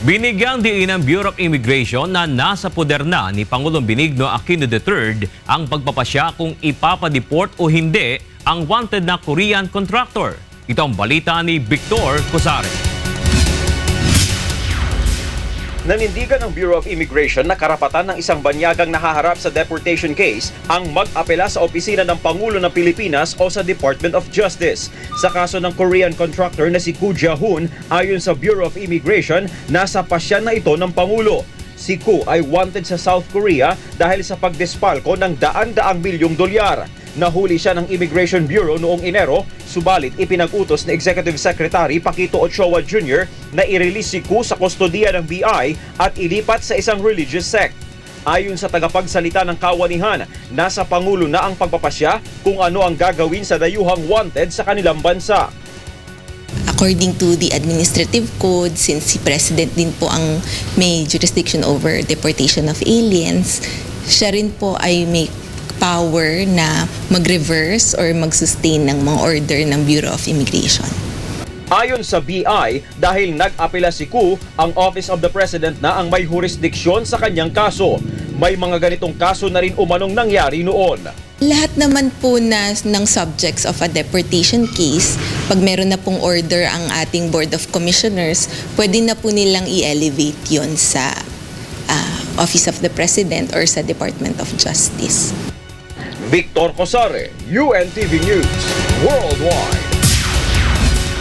Binigyang diin ng Bureau of Immigration na nasa poder na ni Pangulong Benigno Aquino III ang pagpapasya kung ipapadeport o hindi ang wanted na Korean contractor. Ito ang balita ni Victor Cosare. Nanindigan ng Bureau of Immigration na karapatan ng isang banyagang nahaharap sa deportation case ang mag-apela sa opisina ng Pangulo ng Pilipinas o sa Department of Justice. Sa kaso ng Korean contractor na si Koo Jae-hoon, ayon sa Bureau of Immigration, nasa pasyan na ito ng Pangulo. Si Koo ay wanted sa South Korea dahil sa pagdespalko ng daan-daang milyong dolyar. Nahuli siya ng Immigration Bureau noong Enero, subalit ipinag-utos ni Executive Secretary Paquito Ochoa Jr. na i-release si Koo sa kustodiya ng BI at ilipat sa isang religious sect. Ayon sa tagapagsalita ng kawanihan, nasa Pangulo na ang pagpapasya kung ano ang gagawin sa dayuhang wanted sa kanilang bansa. according to the administrative code, since si President din po ang may jurisdiction over deportation of aliens, siya rin po ay may power na mag-reverse or mag-sustain ng mga order ng Bureau of Immigration. Ayon sa BI, dahil nag-apela si Koo, ang Office of the President na ang may jurisdiksyon sa kanyang kaso. May mga ganitong kaso na rin umanong nangyari noon. Lahat naman po na ng subjects of a deportation case, pag meron na pong order ang ating Board of Commissioners, pwede na po nilang i-elevate yon sa Office of the President or sa Department of Justice. Victor Cosare, UNTV News, Worldwide.